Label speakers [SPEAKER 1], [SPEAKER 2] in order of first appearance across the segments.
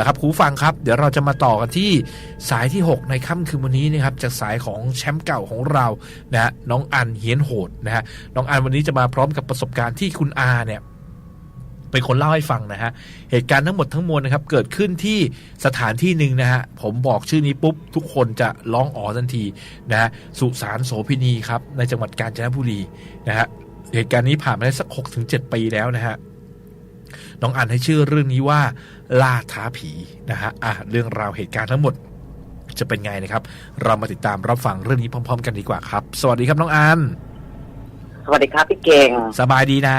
[SPEAKER 1] ละครับครูฟังครับ เดี๋ยวเราจะมาต่อกันที่สายที่ 6 ในค่ำคืนวันนี้นะครับจากสายของแชมป์เก่าของเรานะฮะน้องอันเฮียนโหดนะฮะน้องอันวันนี้จะมาพร้อมกับประสบการณ์ที่คุณอาเนี่ยเป็นคนเล่าให้ฟังนะฮะ เหตุการณ์ทั้งหมดทั้งมวลนะครับ เกิดขึ้นที่สถานที่หนึ่งนะฮะ ผมบอกชื่อนี้ปุ๊บ ทุกคนจะร้องอ๋อทันทีนะฮะ สุสานโสพินีครับ ในจังหวัดกาญจนบุรีนะฮะ เหตุการณ์นี้ผ่านมาได้สัก 6-7ถึงปีแล้วนะฮะ น้องอันให้ชื่อเรื่องนี้ว่า ล่าท้าผีนะฮะอะเรื่องราวเหตุการณ์ทั้งหมดจะเป็นไงนะครับ เรามาติดตามรับฟังเรื่องนี้พร้อม ๆ กันดีกว่าครับ สวัสดีครับน้องอัน
[SPEAKER 2] สวัสดีครับพี่เก่ง
[SPEAKER 1] สบายดีนะ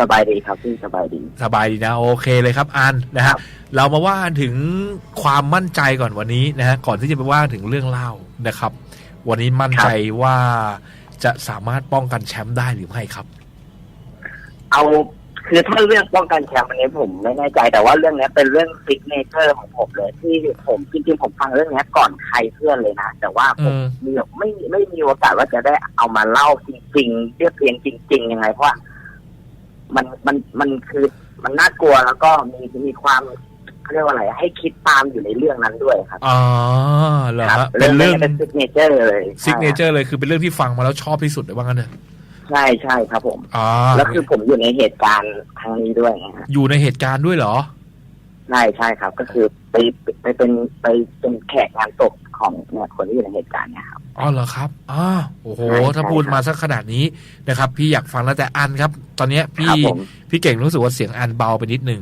[SPEAKER 2] สบายดีครับพี่สบายดี
[SPEAKER 1] สบายดีนะโอเคเลยครับอันนะ
[SPEAKER 2] ครั
[SPEAKER 1] ฮะ
[SPEAKER 2] บ
[SPEAKER 1] เรามาว่าถึงความมั่นใจก่อนวันนี้นะฮะก่อนที่จะไปว่าถึงเรื่องเล่านะครับ วันนี้มั่นใจว่าจะสามารถป้องกันแชมป์ได้หรือไม่ครับ
[SPEAKER 2] เอา คือถ้าเรื่องป้องกันแชมป์อันนี้ผมไม่แน่ใจ แต่ว่าเรื่องนี้เป็นเรื่องซิกเนเจอร์ของผมเลย ที่ผมจริงๆผมฟังเรื่องนี้ก่อนใครเพื่อนเลยนะ แต่ว่าผม
[SPEAKER 1] อืม
[SPEAKER 2] มีไม่ไม่มีโอกาสว่าจะได้เอามาเล่าจริงๆเรียบเรียงจริง ๆ ยังไง เพราะว่ามันมันมันคือมันน่ากลัวแล้วก็มีมีความเขาเรียกว่าอะไร ให้คิดตามอยู่ในเรื่องนั้นด้วยครับ
[SPEAKER 1] อ๋อเหรอ
[SPEAKER 2] ครั
[SPEAKER 1] ฮะเป็นเรื่อง
[SPEAKER 2] เป็นซิกเนเจอร์เลย
[SPEAKER 1] ซิกเนเจอร์เลยคือเป็นเรื่องที่ฟังมาแล้วชอบที่สุดเลยว่างั้นเถอะ
[SPEAKER 2] ใช่ใช่ครับผม
[SPEAKER 1] อ๋อ
[SPEAKER 2] แล้วคือผมอยู่ในเหตุการณ์ครั้งนี้ด้วยนะฮะ
[SPEAKER 1] อยู่ในเหตุการณ์ด้วยเหรอ
[SPEAKER 2] ใช่ใช่ครับ ก็คือไปไปเป็นไปเป็นแขกงานศพของเนี่ยคนที่อยู่ในเหตุการณ์เนี่ยครับ
[SPEAKER 1] อ๋อเหรอครับอ๋อโอ้โห
[SPEAKER 2] ใช่
[SPEAKER 1] ถ้า
[SPEAKER 2] ใช่
[SPEAKER 1] พูด
[SPEAKER 2] ครับ
[SPEAKER 1] มาสักขนาดนี้นะครับ พี่อยากฟังแล้วแต่อันครับ ตอนเนี้ย
[SPEAKER 2] ค
[SPEAKER 1] พี่
[SPEAKER 2] รับผม
[SPEAKER 1] พี่เก่งรู้สึกว่าเสียงอันเบาไปนิดนึง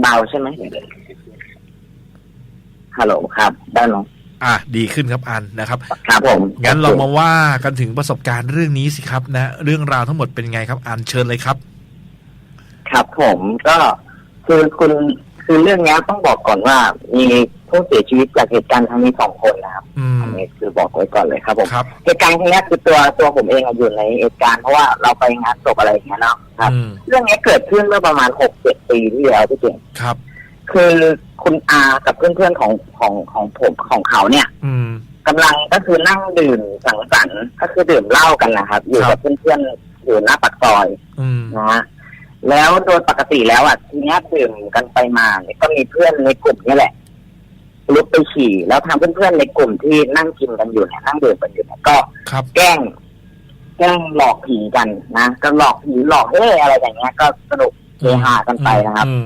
[SPEAKER 2] เบาใช่ไหมฮัลโหลครับได้ไหม
[SPEAKER 1] อะดีขึ้นครับอันนะครับ
[SPEAKER 2] ครับผม
[SPEAKER 1] งั้นเรามาว่ากันถึงประสบการณ์เรื่องนี้สิครับนะ เรื่องราวทั้งหมดเป็นไงครับอันเชิญเลยครับ
[SPEAKER 2] ครับผมก็คือคุณคือเรื่องเนี้ยต้องบอกก่อนว่า มีผู้เสียชีวิตจากเหตุการณ์ครั้งนี้สองคนนะครับ
[SPEAKER 1] อืม
[SPEAKER 2] อันนี้คือบอกไว้ก่อนเลยครับผม
[SPEAKER 1] ครับ
[SPEAKER 2] เหตุการณ์ครั้งเนี้ยคือตัวตัวผมเองอะอยู่ในเหตุการณ์เพราะว่าเราไปงานศพอะไรอย่างเงี้ยเนาะครับ
[SPEAKER 1] อืม
[SPEAKER 2] เรื่องนี้เกิดขึ้นเมื่อประมาณหกเจ็ดปีที่แล้วพี่เก่ง
[SPEAKER 1] ครับ
[SPEAKER 2] คือคุณอากับเพื่อนๆของของของผมของเขาเนี่ย
[SPEAKER 1] อืม
[SPEAKER 2] กำลังก็คือนั่งดื่มสังสรรค์ก็คือดื่มเหล้ากันนะครับ อยู่
[SPEAKER 1] ครั
[SPEAKER 2] กับ บเพื่อนๆอยู่หน้าปากซอย
[SPEAKER 1] อืม
[SPEAKER 2] นะฮะแล้วโดยปกติแล้วอะทีเนี้ยดื่มกันไปมาเนี่ยก็มีเพื่อนในกลุ่มนี่แหละลุกไปฉี่แล้วทางเพื่อนๆในกลุ่มที่นั่งกินกันอยู่เนี่ยนั่งดื่มกันอยู่เนี่ยก็
[SPEAKER 1] ครับ
[SPEAKER 2] แกล้งแกล้งหลอกผีกันนะก็หลอกผีหลอกเฮ้อะไรอย่างเงี้ย ก็สนุกเฮฮากันไปนะครับ
[SPEAKER 1] อืม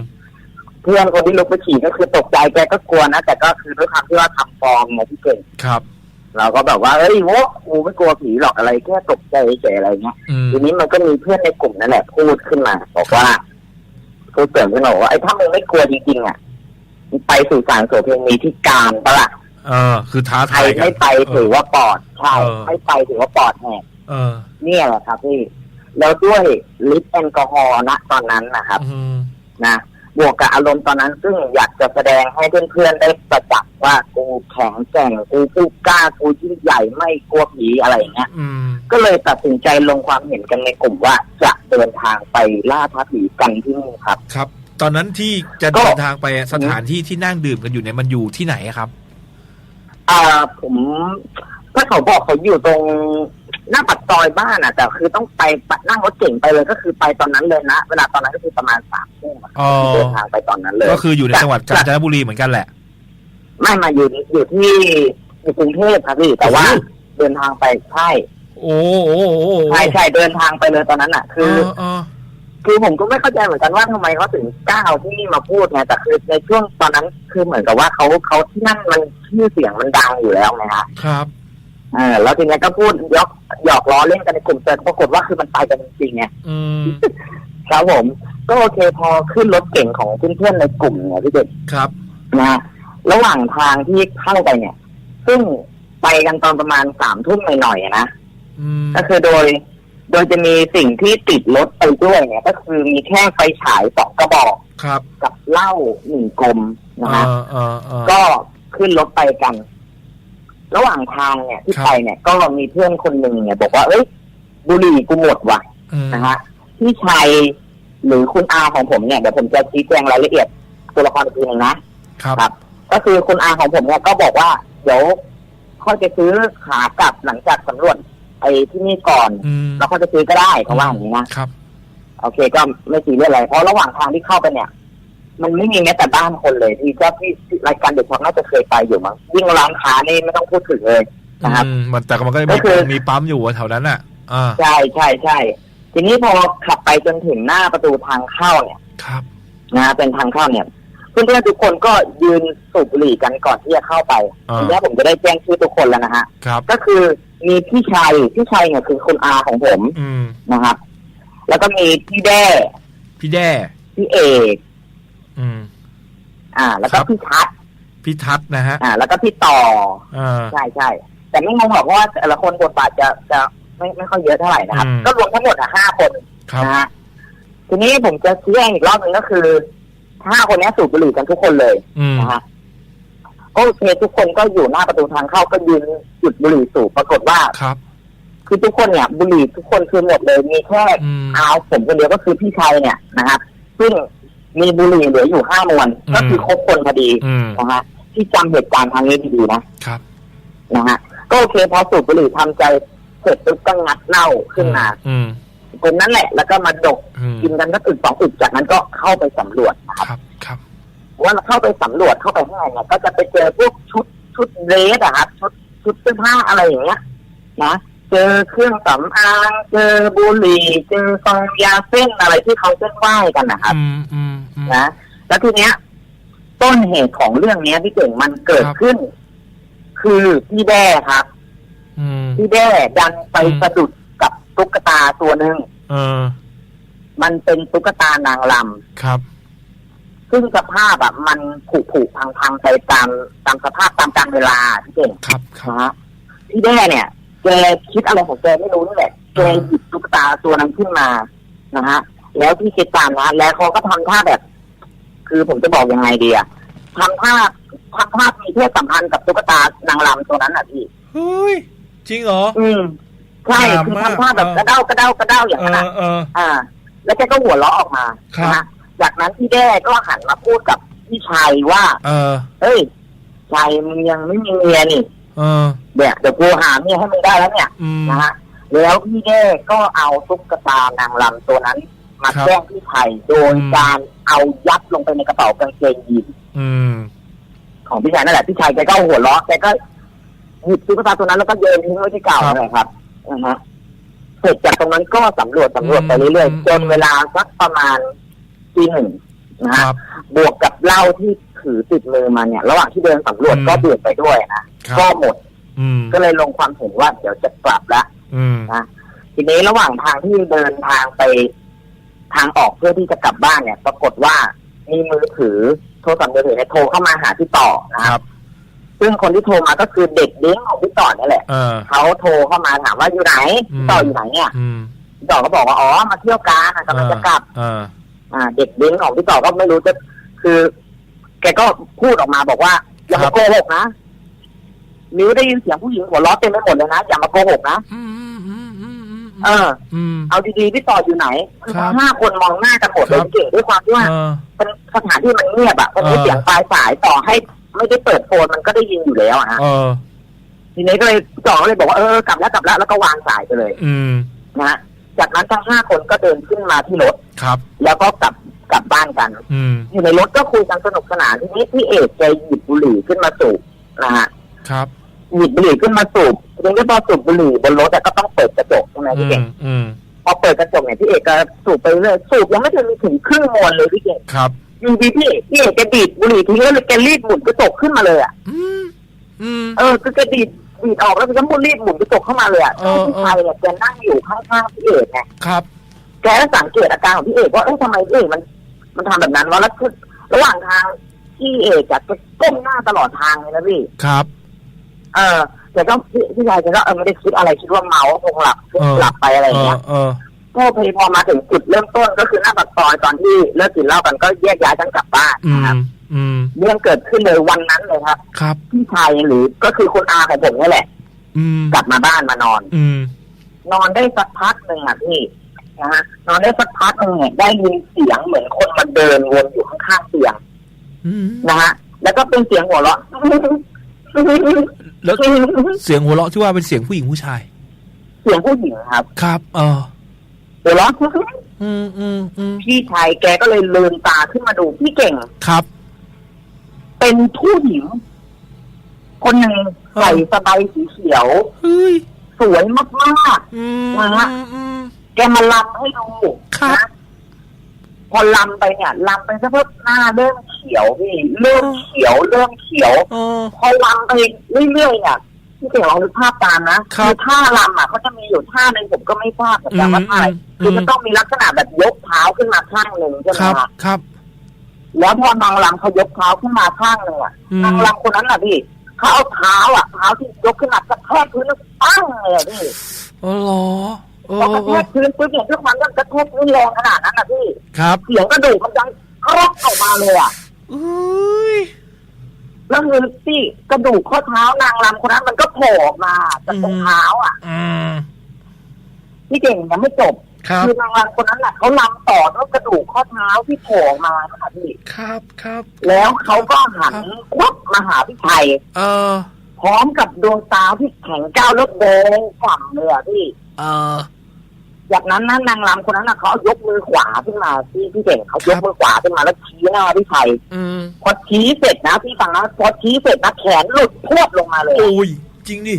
[SPEAKER 2] เพื่อนคนที่ลุกไปฉี่ก็คือตกใจแกก็กลัวนะแต่ก็คือด้วยความที่ว่าทำฟอร์มไงที่เก่ง
[SPEAKER 1] ครับ
[SPEAKER 2] เราก็แบบว่าเอ้ยโว้กูไม่กลัวผีหรอกอะไรแค่ตกใจเฉยๆอะไรเงี้ย
[SPEAKER 1] อืม
[SPEAKER 2] ทีนี้มันก็มีเพื่อนในกลุ่มนั่นแหละพูดขึ้นมาบอกว่าพูดเสริมขึ้นมาบอกว่าไอ้ถ้ามึงไม่กลัวจริงๆอะมึงไปสู่สารโสเพณีที่การปะล่ะ
[SPEAKER 1] เออ คือท้า
[SPEAKER 2] ใคร
[SPEAKER 1] ทายกัน
[SPEAKER 2] ไม่ไปถือว่าปอดใช่
[SPEAKER 1] เออ
[SPEAKER 2] ไม่ไปถือว่าปอดแหก
[SPEAKER 1] เออ
[SPEAKER 2] เนี่ยแหละครับพี่ แล้วด้วยลิตรแอลกอฮอล์ณตอนนั้นนะครับ
[SPEAKER 1] อืม
[SPEAKER 2] นะ บวกกับอารมณ์ตอนนั้นซึ่งอยากจะแสดงให้เพื่อนๆได้ประจักษ์ว่ากูแข็งแกร่งกูผู้กล้ากูยิ่งใหญ่ไม่กลัวผีอะไรอย่างเงี้ย
[SPEAKER 1] อืม
[SPEAKER 2] ก็เลยตัดสินใจลงความเห็นกันในกลุ่มว่าจะเดินทางไปล่าท้าผีกันที่นี่ครับ
[SPEAKER 1] ครับ ตอนนั้นที่จะ
[SPEAKER 2] ก็
[SPEAKER 1] เดินทางไปสถานที่ที่นั่งดื่มกันอยู่เนี่ยมันอยู่ที่ไหนอะครับ
[SPEAKER 2] อ่าผม ถ้าเขาบอกเขาอยู่ตรง หน้าปากซอยบ้านอะ แต่คือต้องไปนั่งรถเก่งไปเลยก็คือไปตอนนั้นเลยนะ เวลาตอนนั้นก็คือประมาณสามทุ่มอะ
[SPEAKER 1] อ๋อ
[SPEAKER 2] เดินทางไปตอนนั้นเลย
[SPEAKER 1] ก็คืออยู่ในจังหวัดกาญจนบุรีเหมือนกันแหละ
[SPEAKER 2] ไม่มาอยู่อยู่ที่อยู่กรุงเทพครับพี่แต่ว่า
[SPEAKER 1] โอ้โห
[SPEAKER 2] เดินทางไปใช่
[SPEAKER 1] โอ้โหโอ้โห
[SPEAKER 2] ใช่ใช่เดินทางไปเลยตอนนั้นอะ
[SPEAKER 1] เอ
[SPEAKER 2] คือ
[SPEAKER 1] อเออ
[SPEAKER 2] คือผมก็ไม่เข้าใจเหมือนกันว่าทำไมเขาถึงกล้าเอาที่นี่มาพูดไงแต่คือในช่วงตอนนั้นคือเหมือนกับว่าเขาเขาที่นั่นมันชื่อเสียงมันดังอยู่แล้วไงฮะ
[SPEAKER 1] ครับ
[SPEAKER 2] เออแล้วทีเนี้ยก็พูดยอก หยอกล้อเล่นกันในกลุ่มแต่ปรากฏว่าคือมันไปกันจริงๆไง
[SPEAKER 1] อืม
[SPEAKER 2] ครับผม ก็โอเคพอขึ้นรถเก่งของเพื่อนๆในกลุ่มเนี่ยพี่เด็ก
[SPEAKER 1] ครับ
[SPEAKER 2] นะฮะระหว่างทางที่เข้าไปเนี่ย ซึ่งไปกันตอนประมาณสามทุ่มหน่อยๆอะนะ
[SPEAKER 1] อืม
[SPEAKER 2] ก็คือโดย โดยจะมีสิ่งที่ติดรถไปด้วยเนี่ย ก็คือมีแค่ไฟฉายสองกระบอก
[SPEAKER 1] ครับ
[SPEAKER 2] กับเหล้าหนึ่งกลมนะ
[SPEAKER 1] เอ
[SPEAKER 2] ฮะ
[SPEAKER 1] อเออเออ
[SPEAKER 2] ก็ขึ้นรถไปกัน ระหว่างทางเนี่ยที่
[SPEAKER 1] ครับ
[SPEAKER 2] ไปเนี่ยก็มีเพื่อนคนหนึ่งเนี่ย บอกว่าเอ้ยบุหรี่กูหมดว่ะ
[SPEAKER 1] อืม
[SPEAKER 2] นะฮะพี่ชัยหรือคุณอาของผมเนี่ยเดี๋ยวผมจะชี้แจงรายละเอียดตัวละครอีกทีหนึ่งนะ
[SPEAKER 1] ครับ
[SPEAKER 2] ครับก็คือคุณอาของผมเนี่ยก็บอกว่าเดี๋ยวค่อยจะซื้อขากลับหลังจากสำรวจไอ้ที่นี่ก่อน
[SPEAKER 1] อืม
[SPEAKER 2] แล้วก็จะซื้อก็ได้เขาว่าอย่างนี้นะ
[SPEAKER 1] ครับ
[SPEAKER 2] โอเคก็ไม่ซีเรียสอะไรเพราะระหว่างทางที่เข้าไปเนี่ย มันไม่มีแม้แต่บ้านคนเลยที่ก็ที่รายการเด็กช็อกน่าจะเคยไปอยู่มั้งยิ่งร้านค้านี่ไม่ต้องพูดถึงเลยนะครับ
[SPEAKER 1] อืมมันแต่มันก็
[SPEAKER 2] ก็
[SPEAKER 1] มี
[SPEAKER 2] คือ
[SPEAKER 1] มีปั๊มอยู่แถวนั้นอะอ่า
[SPEAKER 2] ใช่ใช่ใช่ทีนี้พอขับไปจนถึงหน้าประตูทางเข้าเนี่ย
[SPEAKER 1] ครับ
[SPEAKER 2] นะเป็นทางเข้าเนี่ยเพื่อนๆทุกคนก็ยืนสูบบุหรี่กันก่อนที่จะเข้าไป
[SPEAKER 1] อ่า
[SPEAKER 2] ทีนี้ผมจะได้แจ้งชื่อทุกคนแล้วนะฮะ
[SPEAKER 1] ครับ
[SPEAKER 2] ก็คือมีพี่ชัยพี่ชัยเนี่ยคือคุณอาของผม
[SPEAKER 1] อืม
[SPEAKER 2] นะครับ แล้วก็มีพี่แด้
[SPEAKER 1] พี่แด้
[SPEAKER 2] พี่เอก
[SPEAKER 1] อืม
[SPEAKER 2] อ่า แล้วก็
[SPEAKER 1] ครับ
[SPEAKER 2] พี่ทัศน์
[SPEAKER 1] พี่ทัศน์นะฮะ
[SPEAKER 2] อ่า แล้วก็พี่ต่อ
[SPEAKER 1] อ่า
[SPEAKER 2] ใช่ใช่แต่ไม่งงหรอกเพราะว่าแต่ละคนบทบาทจะจะไม่ไม่ค่อยเยอะเท่าไหร่นะครับ
[SPEAKER 1] อืม
[SPEAKER 2] ก็รวมทั้งหมดอะห้าคน
[SPEAKER 1] ครับ
[SPEAKER 2] นะฮะทีนี้ผมจะชี้แจงอีกรอบหนึ่งก็คือห้าคนนี้สูบบุหรี่กันทุกคนเลย
[SPEAKER 1] อืม
[SPEAKER 2] นะฮะก็โอเคทุกคนก็อยู่หน้าประตูทางเข้าก็ยืนจุดบุหรี่สูบปรากฏว่า
[SPEAKER 1] ครับ
[SPEAKER 2] คือทุกคนเนี่ยบุหรี่ทุกคนคือหมดเลยมีแค่
[SPEAKER 1] อืม
[SPEAKER 2] เอาผมคนเดียวก็คือพี่ชัยเนี่ยนะครับ ซึ่ง มีบุหรี่เหลืออยู่ห้ามวน
[SPEAKER 1] อืม
[SPEAKER 2] ก็คือครบคนพอดี
[SPEAKER 1] อืม
[SPEAKER 2] นะฮะที่จำเหตุการณ์ทางนี้ดีๆนะครับ นะฮะก็โอเคพอสูบบุหรี่ทำใจเสร็จปุ๊บก็งัดเหล้าขึ้นมา
[SPEAKER 1] อืม
[SPEAKER 2] คนนั้นแหละ แล้วก็มาดก
[SPEAKER 1] อืม
[SPEAKER 2] กินกันสักอึกสองอึกจากนั้นก็เข้าไปสำรวจนะครับ
[SPEAKER 1] ครับครับ
[SPEAKER 2] ว่าเราเข้าไปสำรวจเข้าไปข้างในเนี่ยก็จะไปเจอพวกชุดชุดเดรสอะครับชุดชุดเสื้อผ้าอะไรอย่างเงี้ยนะ เจอเครื่องสำอางเจอบุหรี่เจอซองยาเส้นอะไรที่เขาเส้นไหว้กันนะครับ
[SPEAKER 1] อืมอืมอืม
[SPEAKER 2] นะแล้วทีเนี้ย ต้นเหตุของเรื่องเนี้ยพี่เก่งมันเกิด
[SPEAKER 1] ครับ
[SPEAKER 2] ขึ้น คือพี่แด้ครับ
[SPEAKER 1] อืม
[SPEAKER 2] พี่แด้ดันไป
[SPEAKER 1] อืม
[SPEAKER 2] สะดุดกับตุ๊กตาตัวหนึ่ง
[SPEAKER 1] เออ
[SPEAKER 2] มันเป็นตุ๊กตานางลำ
[SPEAKER 1] ครับ
[SPEAKER 2] ซึ่งสภาพอะมันผุผุพังพังๆไปตามตามสภาพตามกาลเวลาพี่เก่ง
[SPEAKER 1] ครับครับ
[SPEAKER 2] นะฮะพี่แด้เนี่ย แกคิดอะไรของแกไม่รู้นี่แหละแกหยิบตุ๊กตาตัวนั้นขึ้นมานะฮะ แล้วพี่คิดตามนะแล้วเขาก็ทำท่าแบบ คือผมจะบอกยังไงดีอะทำท่าทำท่ามีเพศสัมพันธ์กับตุ๊กตานางรำตัวนั้นอะพี่
[SPEAKER 1] เฮ้ยจริงเหรอ
[SPEAKER 2] อืมใช่
[SPEAKER 1] งาม
[SPEAKER 2] คือ
[SPEAKER 1] มาก
[SPEAKER 2] ทำท่าแบบ
[SPEAKER 1] เออ
[SPEAKER 2] กระเด้ากระเด้ากระเด้าอย่าง
[SPEAKER 1] เอ
[SPEAKER 2] นั้น
[SPEAKER 1] อ
[SPEAKER 2] อะ
[SPEAKER 1] เออ
[SPEAKER 2] อ่า แล้วแกก็หัวเราะออกมา
[SPEAKER 1] ครับ
[SPEAKER 2] นะฮะจากนั้นพี่แด้ก็หันมาพูดกับพี่ชัยว่า
[SPEAKER 1] เออ
[SPEAKER 2] เฮ้ยชัยมึงยังไม่มีเมียนี่
[SPEAKER 1] เออ
[SPEAKER 2] เดี๋ยวเดี๋ยวกูหาเมียให้มึงได้แล้วเนี่ย
[SPEAKER 1] อืม
[SPEAKER 2] นะฮะแล้วพี่แด้ก็เอาตุ๊กตานางรำตัวนั้น มา
[SPEAKER 1] ครับ
[SPEAKER 2] แจ้งพี่ชัยโดย
[SPEAKER 1] อืม
[SPEAKER 2] การเอายัดลงไปในกระเป๋ากางเกงยีน
[SPEAKER 1] อืม
[SPEAKER 2] ของพี่ชัยนั่นแหละพี่ชัยแกก็หัวเราะแกก็หยิบตุ๊กตาตัวนั้นแล้วก็โยนทิ้งไว้ที่เก่า
[SPEAKER 1] ครับ
[SPEAKER 2] นั่นแหละครับนะฮะเสร็จจากตรงนั้นก็สำรวจสำรวจไปเรื่อย
[SPEAKER 1] อืม
[SPEAKER 2] ๆจนเวลาสักประมาณปีหนึ่งนะ
[SPEAKER 1] ค
[SPEAKER 2] ฮะ
[SPEAKER 1] รับ
[SPEAKER 2] บวกกับเหล้าที่ ถือติดมือมาเนี่ยระหว่างที่เดินสำรวจ
[SPEAKER 1] อืม
[SPEAKER 2] ก็เดือดไปด้วยนะ
[SPEAKER 1] ครั
[SPEAKER 2] ก็
[SPEAKER 1] บ
[SPEAKER 2] หมด
[SPEAKER 1] อืม
[SPEAKER 2] ก็เลยลงความเห็นว่าเดี๋ยวจะกลับละ
[SPEAKER 1] อืม
[SPEAKER 2] ทีนี้ระหว่างทางที่เดินทางไปทางออกเพื่อที่จะกลับบ้านเนี่ย ปรากฏว่ามีมือถือโทรศัพท์มือถือเนี่ยโทรเข้ามาหาพี่ต่อนะ
[SPEAKER 1] ค
[SPEAKER 2] ค
[SPEAKER 1] รั
[SPEAKER 2] รับบซึ่งคนที่โทรมาก็คือเด็กเด้งของพี่ต่อนี่แหละ
[SPEAKER 1] เออ
[SPEAKER 2] เขาโทรเข้ามาถามว่าอยู่ไหน
[SPEAKER 1] อืม
[SPEAKER 2] พี่ต่ออยู่ไหนเนี่ย
[SPEAKER 1] อืม
[SPEAKER 2] พี่ต่อก็บอกว่าอ๋อมาเที่ยวกาญกำลังจะกลับ
[SPEAKER 1] เออ
[SPEAKER 2] อ่า เด็กเด้งของพี่ต่อก็ไม่รู้จะคือ แกก็พูดออกมาบอกว่า อย่า
[SPEAKER 1] ครั
[SPEAKER 2] มา
[SPEAKER 1] บ
[SPEAKER 2] โกหกนะมิวได้ยินเสียงผู้หญิงหัวเราะเต็มไปหมดเลยนะอย่ามาโกหกนะ
[SPEAKER 1] อืมอืมอืมอืมอืม
[SPEAKER 2] เออ
[SPEAKER 1] อืม
[SPEAKER 2] เอาดีๆพี่ต่ออยู่ไหนคือ
[SPEAKER 1] ครับ
[SPEAKER 2] ทั้งห้าคนมองหน้ากันหมดเลย
[SPEAKER 1] ครับ
[SPEAKER 2] พี่เก่งด้วยความที่ว่า
[SPEAKER 1] เออ
[SPEAKER 2] เป็นสถานที่มันเงียบอะมันมี
[SPEAKER 1] เออ
[SPEAKER 2] เสียงปลายสายต่อให้ไม่ได้เปิดโฟนมันก็ได้ยินอยู่แล้วอะฮะ
[SPEAKER 1] เออ
[SPEAKER 2] ทีนี้ก็เลยพี่ต่อก็เลยบอกว่าเออกลับแล้วกลับแล้วแล้วก็วางสายไปเลย
[SPEAKER 1] อืม
[SPEAKER 2] นะฮะจากนั้นทั้งห้าคนก็เดินขึ้นมาที่รถ
[SPEAKER 1] ครับ
[SPEAKER 2] แล้วก็กลับ กลับบ้านกัน
[SPEAKER 1] อืม
[SPEAKER 2] อยู่ในรถก็คุยกันสนุกสนานทีนี้พี่เอกแกหยิบบุหรี่ขึ้นมาสูบนะฮะ
[SPEAKER 1] ครับ
[SPEAKER 2] หยิบบุหรี่ขึ้นมาสูบทีนี้ก็พอสูบบุหรี่บนรถอะก็ต้องเปิดกระจกใช่ไหม
[SPEAKER 1] อื
[SPEAKER 2] พี่
[SPEAKER 1] ม
[SPEAKER 2] เก่ง
[SPEAKER 1] อืม
[SPEAKER 2] พอเปิดกระจกเนี่ยพี่เอกก็สูบไปเรื่อยสูบยังไม่ถึงถึงครึ่งมวนเลยพี่เก่ง
[SPEAKER 1] ครับ
[SPEAKER 2] อยู่ดีพี่พี่เอกแกดีดบุหรี่ทิ้งแล้วแกรีบหมุนกระจกขึ้นมาเลยอะ
[SPEAKER 1] อืม อืม
[SPEAKER 2] เออคือแกดีดดีดออกแล้วแกก็มุนรีบหมุนกระจกเข้ามาเลยอะ
[SPEAKER 1] เออ
[SPEAKER 2] พี่ชายเนี่ยแกนั่งอยู่ข้างๆพี่เอกไง
[SPEAKER 1] ครับ
[SPEAKER 2] แกก็สังเกตอาการของพี่เอกว่าเอ้ยทำไมพี่เอกมัน มันทำแบบนั้นวะแล้วคือระหว่างทางพี่เอกอะแกก้มหน้าตลอดทางเลยนะพี่
[SPEAKER 1] ครับ
[SPEAKER 2] เออแต่ก็พี่พี่ชายแกก็เออไม่ได้คิดอะไรคิดว่าเมาคงหลับ
[SPEAKER 1] เออ
[SPEAKER 2] หลับไปอะไรอ
[SPEAKER 1] เอย่าง
[SPEAKER 2] เงี้
[SPEAKER 1] อยเออ
[SPEAKER 2] ก็พอพอมาถึงจุดเริ่มต้นก็คือหน้าปากซอยตอนที่เลิกกินเหล้ากันก็แยกย้ายกันกลับบ้าน
[SPEAKER 1] อื
[SPEAKER 2] นะครับ
[SPEAKER 1] มอืม
[SPEAKER 2] เรื่องเกิดขึ้นเลยวันนั้นเลยครับ
[SPEAKER 1] ครับ
[SPEAKER 2] พี่ชายหรือก็คือคุณอาของผมนี่แหละ
[SPEAKER 1] อืม
[SPEAKER 2] กลับมาบ้านมานอน
[SPEAKER 1] อืม
[SPEAKER 2] นอนได้สักพักหนึ่งอะพี่ นะฮะนอนได้สักพักหนึ่งเนี่ยได้ยินเสียงเหมือนคนมาเดินวนอยู่ข้างๆเตียง
[SPEAKER 1] อืม
[SPEAKER 2] นะฮะแล้วก็เป็นเสียงหัวเราะ
[SPEAKER 1] แล้วเสียงหัวเราะที่ว่าเป็นเสียงผู้หญิงผู้ชาย
[SPEAKER 2] เสียงผู้หญิงครับ
[SPEAKER 1] ครับ เออ
[SPEAKER 2] หัวเราะ
[SPEAKER 1] เอืมอืมอืม
[SPEAKER 2] พี่ชายแกก็เลยลืมตาขึ้นมาดูพี่เก่ง
[SPEAKER 1] ครับ
[SPEAKER 2] เป็นผู้หญิง คนหนึ่งใส่สบายสีเขียว
[SPEAKER 1] เฮ้ย
[SPEAKER 2] สวยมาก
[SPEAKER 1] อืม
[SPEAKER 2] มาละ
[SPEAKER 1] อื มอืม
[SPEAKER 2] ๆแกมาลำให้ดู
[SPEAKER 1] ครับ
[SPEAKER 2] นะพอลำไปเนี่ยลำไปสักพักหน้าเริ่มเขียวพี่เริ่มเขียวเริ่มเขียว
[SPEAKER 1] เออ
[SPEAKER 2] พอลำไปเรื่อยๆเนี่ยพี่เก่งลองนึกภาพตามนะครับอท่าลำอะเขาจะมีอยู่ท่าหนึ่งผมก็ไม่ทราบเหมือนกันว่าท่าอะไร
[SPEAKER 1] อืม
[SPEAKER 2] คือมันต้องมีลักษณะแบบยกเท้าขึ้นมาข้างหนึ่งใช่ไหม
[SPEAKER 1] ครับ
[SPEAKER 2] คะ
[SPEAKER 1] ครับ
[SPEAKER 2] แล้วพอนางลำเขายกเท้าขึ้นมาข้างหนึ่งอะ
[SPEAKER 1] อืม
[SPEAKER 2] นางรำคนนั้นน่ะพี่เขาเอาเท้าอะเท้าที่ยกขึ้นมากระแทกพื้นแล้วปั้งเลยอะพี่
[SPEAKER 1] อ๋อเหรอเอ
[SPEAKER 2] พอ
[SPEAKER 1] อก
[SPEAKER 2] ระ
[SPEAKER 1] เอ
[SPEAKER 2] แท
[SPEAKER 1] อก
[SPEAKER 2] พื้นปุ๊บเนี่ยด้วยความที่กระแทกพื้นแรงขนาดนั้นน่ะพี่
[SPEAKER 1] ครับ
[SPEAKER 2] เสียงกระดูกมันดังกรอกออกมาเลยอะ
[SPEAKER 1] เอ้ย
[SPEAKER 2] แล้วคือที่กระดูกข้อเท้านางรำคนนั้นมันก็โผล่ออกมาจากตรงเท้าอะ
[SPEAKER 1] อืม
[SPEAKER 2] พี่เก่งยังไม่จบ
[SPEAKER 1] ครับ
[SPEAKER 2] คือนางรำคนนั้นน่ะเขาลำต่อด้วยกระดูกข้อเท้าที่โผล่ออกมาค่ะพี่
[SPEAKER 1] ครับครับ
[SPEAKER 2] แล้วเขาก็หันควับมาหาพี่ชัย
[SPEAKER 1] เออ
[SPEAKER 2] พร้อมกับดวงตาที่แข็งก้าวแล้วแดงกล่ำเลยอะพี่
[SPEAKER 1] เออ
[SPEAKER 2] จากนั้นนะนางรำคนนั้นนะเขาเอายกมือขวาขึ้นมาที่พี่เก่งเขายก
[SPEAKER 1] ครับ
[SPEAKER 2] มือขวาขึ้นมาแล้วชี้หน้าพี่ชัย
[SPEAKER 1] อืม
[SPEAKER 2] พอชี้เสร็จนะพี่ฟังนะพอชี้เสร็จนะแขนหลุดพรวดลงมาเลย
[SPEAKER 1] โอ้ยจริงดิ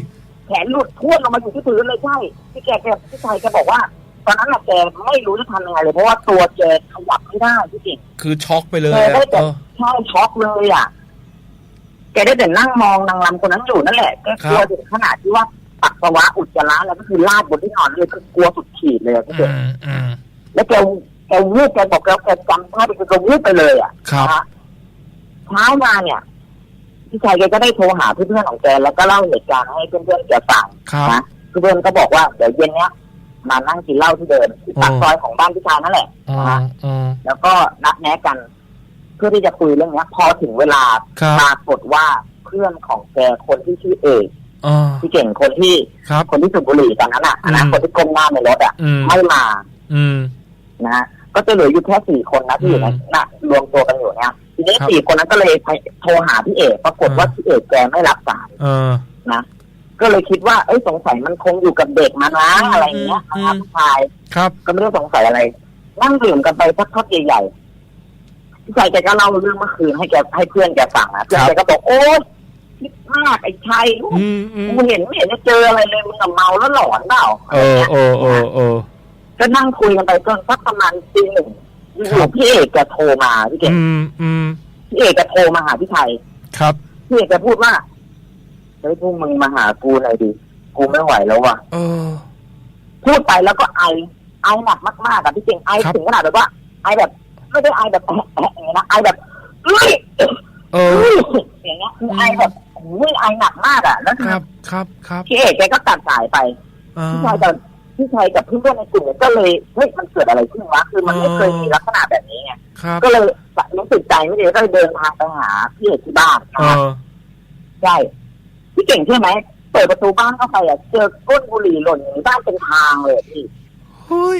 [SPEAKER 2] แขนหลุดพรวดลงมาอยู่ที่พื้นเลยใช่พี่แกแกพี่ชัยแกบอกว่า ตอนนั้นน่ะแกไม่รู้จะทำยังไงเลย เพราะว่าตัวแกขยับไม่ได้พี่เก่ง
[SPEAKER 1] คือช็อกไปเลย
[SPEAKER 2] เออ
[SPEAKER 1] อะ
[SPEAKER 2] ได้แต่
[SPEAKER 1] เออ
[SPEAKER 2] ใช่ช็อกเลยอะ แกได้แต่นั่งมองนางรำคนนั้นอยู่นั่นแหละแกกลัวถึงขนาดที่ว่า ปัสสาวะอุจจาระแล้วก็คือลาดบนที่นอนเลยคือกลัวสุดขีดเลยอะพี่
[SPEAKER 1] อื
[SPEAKER 2] เก่ง
[SPEAKER 1] มอืม
[SPEAKER 2] แล้วแกแกวูบแกบอกแล้วแกจำภาพไปคือแกวูบไปเลยอะ
[SPEAKER 1] ครับ
[SPEAKER 2] นะฮะเช้ามาเนี่ยพี่ชายแกก็ได้โทรหาเพื่อนๆของแกแล้วก็เล่าเหตุการณ์ให้เพื่อนๆแกฟัง
[SPEAKER 1] ครับ
[SPEAKER 2] นะเพื่อนๆก็บอกว่าเดี๋ยวเย็นเนี้ยมานั่งกินเหล้าที่เดิมที่ปาก
[SPEAKER 1] อืม
[SPEAKER 2] ซอยของบ้านพี่ชายนั่นแหละ
[SPEAKER 1] อื
[SPEAKER 2] นะ
[SPEAKER 1] ม
[SPEAKER 2] ฮะ
[SPEAKER 1] อืม
[SPEAKER 2] แล้วก็นัดแนะกัน เพื่อที่จะคุยเรื่องเนี้ยพอถึงเวลา
[SPEAKER 1] ครับ
[SPEAKER 2] ปรากฏว่าเพื่อนของแกคนที่ชื่อเอก
[SPEAKER 1] เออ
[SPEAKER 2] ที่เก่งคนที่
[SPEAKER 1] ครับ
[SPEAKER 2] คนที่สูบบุหรี่ตอนนั้นอะนะ
[SPEAKER 1] อืม
[SPEAKER 2] คนที่ก้มหน้าในรถอะ
[SPEAKER 1] อืม
[SPEAKER 2] ไม่มา
[SPEAKER 1] อืม
[SPEAKER 2] นะฮะก็จะเหลืออยู่แค่สี่คนนะที่อยู่ใน
[SPEAKER 1] อืม
[SPEAKER 2] น่ะรวมตัวกันอยู่เนี่ยทีนี้
[SPEAKER 1] ครับ
[SPEAKER 2] สี่คนนั้นก็เลยไปโทรหาพี่เอกปรากฏว่า
[SPEAKER 1] อืม
[SPEAKER 2] พี่เอกแกไม่รับสาย
[SPEAKER 1] เออ
[SPEAKER 2] นะ ก็เลยคิดว่าเอ้ยสงสัยมันคงอยู่กับเด็กมานะ
[SPEAKER 1] อืม
[SPEAKER 2] อะไรอย่างเงี้ย
[SPEAKER 1] อืม
[SPEAKER 2] นะครับผู้ชาย
[SPEAKER 1] ครับ
[SPEAKER 2] ก็ไม่ได้สงสัยอะไร นั่งดื่มกันไปสักพักใหญ่ๆพี่ชายแกก็เล่าเรื่องเมื่อคืนให้แกให้เพื่อนแกฟังนะเพื่อนแกก็บอกโอ๊ย คิดมากไอ้ชัย
[SPEAKER 1] อืมอืม
[SPEAKER 2] มึงเห็นไม่เห็นจะเจออะไรเลยมึงอะเมาแล้วหลอนเปล่า
[SPEAKER 1] เออเออเออเออ
[SPEAKER 2] ก็นั่งคุยกันไปจนสักประมาณตีหนึ่งอ
[SPEAKER 1] ครั
[SPEAKER 2] ยู่
[SPEAKER 1] บ
[SPEAKER 2] ๆพี่เอกแกโทรมาพี่เก่ง
[SPEAKER 1] อืมอืม
[SPEAKER 2] พี่เอกแกโทรมาหาพี่ชัย
[SPEAKER 1] ครับ
[SPEAKER 2] พี่เอกแกพูดว่าเฮ้ยพวกมึงมาหากูหน่อยดิกูไม่ไหวแล้วว่ะ
[SPEAKER 1] เออ
[SPEAKER 2] พูดไปแล้วก็ไอ ไอหนักมากๆอะพี่เก่งไอ
[SPEAKER 1] ครับ
[SPEAKER 2] ถึงขนาดแบบว่า ไอแบบไม่ได้ไอแบบแอะแอะอย่างเงี้ยนะไอแบบเอ้ย
[SPEAKER 1] เอ
[SPEAKER 2] เอ้
[SPEAKER 1] อ
[SPEAKER 2] ยอย่างเงี้ยคือไอแบบ อุ้ยไอหนักมากอะแล้ว
[SPEAKER 1] ครับ ครับ ครับ
[SPEAKER 2] พี่เอกแกก็ตัดสายไป
[SPEAKER 1] อ่า
[SPEAKER 2] พี่ชายกับพี่ชายกับเพื่อนๆในกลุ่มเนี่ยก็เลยเฮ้ยมันเกิดอะไรขึ้นวะคือมันไม่
[SPEAKER 1] อ๋อ
[SPEAKER 2] เคยมีลักษณะแบบนี้ไง
[SPEAKER 1] ครับ
[SPEAKER 2] ก็เลยรู้สึกใจไม่ดีก็เลยเดินทางไปหาพี่เอกที่บ้าน
[SPEAKER 1] เอ
[SPEAKER 2] นะ
[SPEAKER 1] อ
[SPEAKER 2] ใช่พี่เก่งใช่ไหมเปิดประตูบ้านเข้าไปอะเจอก้นบุหรี่หล่นอยู่ในบ้านเป็นทางเลยอะพี่
[SPEAKER 1] เฮ้ย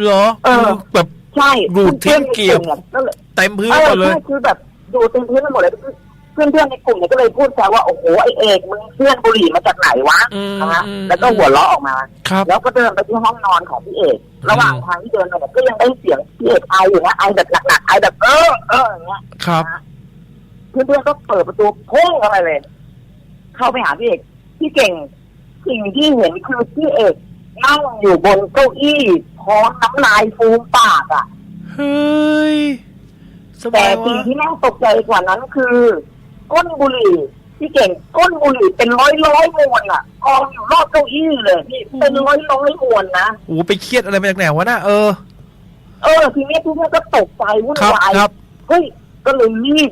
[SPEAKER 1] เหรอ
[SPEAKER 2] เออ
[SPEAKER 1] แบบ
[SPEAKER 2] ใช่
[SPEAKER 1] ดูดทิ้งเกลียว
[SPEAKER 2] พื่อนๆในกลุ่มนี่ก็เลย
[SPEAKER 1] เต็มพื้น
[SPEAKER 2] เอ
[SPEAKER 1] หม
[SPEAKER 2] อ
[SPEAKER 1] ดเลย
[SPEAKER 2] ใช่คือแบบดูเต็มพื้นไปหมดเลยเพื่อนเพื่อนๆในกลุ่มเนี่ยก็เลยพูดแซวว่าโอ้โหไอเอกมึงเพื่อนบุหรี่มาจากไหนวะ
[SPEAKER 1] อืม
[SPEAKER 2] นะฮะ
[SPEAKER 1] อืม
[SPEAKER 2] แล้วก็หัวเราะออกมา
[SPEAKER 1] ครับ
[SPEAKER 2] แล้วก็เดินไปที่ห้องนอนของพี่เอก ระหว่างทางที่เดินไปเนี่ยก็ยังได้เสียงพี่เอกไออยู่นะไอแบบหนักๆไอแบบเออเอออย่างเงี้ย
[SPEAKER 1] ครับ
[SPEAKER 2] เพื่อนๆก็เปิดประตูพุ่งเข้าไปเลย เข้าไปหาพี่เอกพี่เก่งสิ่งที่เห็นคือพี่เอกนั่งอยู่บนเก้าอี้พร้อมน้ำลายฟูมปากอะ
[SPEAKER 1] เฮ้ยส
[SPEAKER 2] แต่
[SPEAKER 1] บาย
[SPEAKER 2] สิ่ง
[SPEAKER 1] วะ
[SPEAKER 2] ที่น่าตกใจกว่านั้นคือ ก้นบุหรี่พี่เก่งก้นบุหรี่เป็นร้อยร้อยๆมวนอะกองอยู่รอบเก้าอี้เลยพี่เป็นร้อยร้อยๆมวนนะ
[SPEAKER 1] โอ้โหไปเครียดอะไรมาจากไหนวะน่ะเออ
[SPEAKER 2] เออทีนี้ทุกคนก็ตกใจวุ่น
[SPEAKER 1] ครับ
[SPEAKER 2] วาย
[SPEAKER 1] ครับ
[SPEAKER 2] เฮ้ยก็เลยรีบ